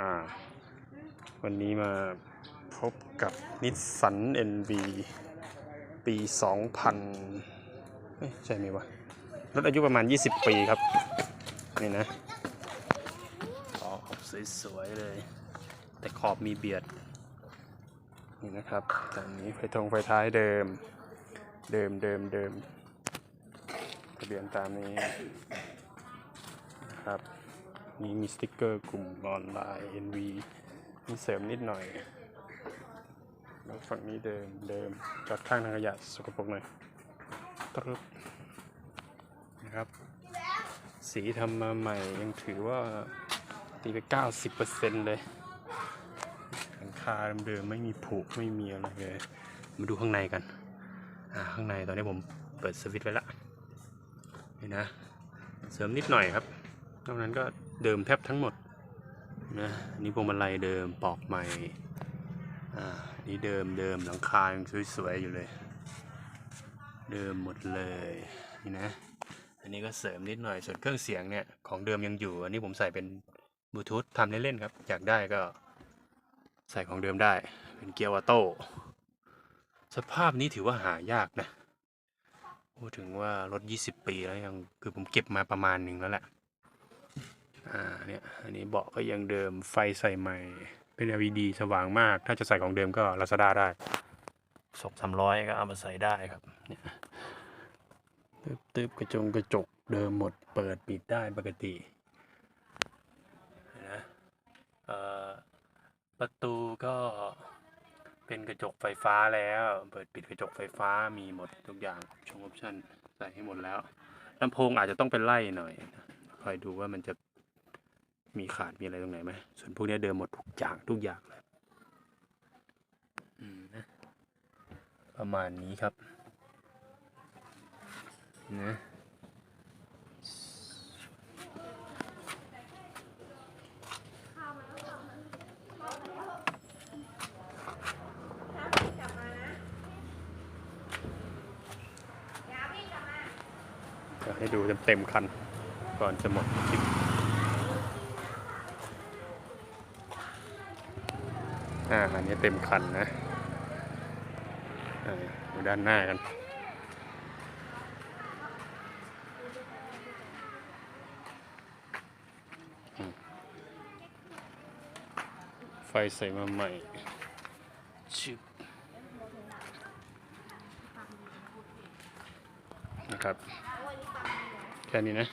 อ่า วันนี้มาพบกับนิสสัน NV ปี 2000เอ้ยใช่ไหมวะ รถอายุประมาณ 20 ปีครับ นี่นะขอบสวยๆเลย แต่ขอบมีเบียด นี่นะครับตอนนี้ไฟทงไฟท้ายเดิม เดิมเดิมเดิมทะเบียนตามนี้นะครับ นี่มีสติกเกอร์กลุ่มออนไลน์ NV มีเสริมนิดหน่อย แล้วฝั่งนี้เดิมเดิมจอดข้างทางขยะสกปรกหน่อยตรึบนะครับ สีทำมาใหม่ยังถือว่าตีไป 90%เลยหลังคาเดิมๆไม่มีผุไม่มีอะไรเลยมาดูข้างในกัน อ่า ข้างในตอนนี้ผมเปิดสวิตช์ไว้ละนี่นะ เสริมนิดหน่อยครับนอกนั้นก็ เดิมแทบทั้งหมดนะนนี้พวงมาลัยเดิมปอกใหม่อ่าอันนี่เดิมเดิมหลังคายังสวยๆอยู่เลย เดิมหมดเลยนี่นะอันนี้ก็เสริมนิดหน่อยส่วนเครื่องเสียงเนี่ยของเดิมยังอยู่ อันนี้ผมใส่เป็นบลูทูธทำเล่นๆครับ อยากได้ก็ใส่ของเดิมได้ เป็นเกียร์ออโต้สภาพนี้ถือว่าหายากนะพูดถึงว่ารถ 20 ปีแล้วยังคือผมเก็บมาประมาณหนึ่งแล้วแหละ อ่าเนี่ยอันนี้เบาะก็ยังเดิมไฟใส่ใหม่เป็น LED สว่างมาก ถ้าจะใส่ของเดิมก็ Lazada ได้สองสามร้อยก็เอามาใส่ได้ครับเนี่ยตึ๊บตึ๊บกระจงกระจกเดิมหมดเปิดปิดได้ปกตินะเอ่อประตูก็เป็นกระจกไฟฟ้าแล้ว เปิดปิดกระจกไฟฟ้ามีหมดทุกอย่างชงออปชั่นใส่ให้หมดแล้วลำโพงอาจจะต้องเป็นไล่หน่อยคอยดูว่ามันจะ มีขาดมีอะไรตรงไหนไหมส่วนพวกนี้เดิมหมดทุกอย่างทุกอย่างเลยอืมนะประมาณนี้ครับนะเดี๋ยวให้ดูเต็มๆคัน ก่อนจะหมดคลิป อ่าอันนี้เต็มคันนะอ่าดูด้านหน้ากันอืมไฟใส่มาใหม่ชึบนะครับ แค่นี้นะ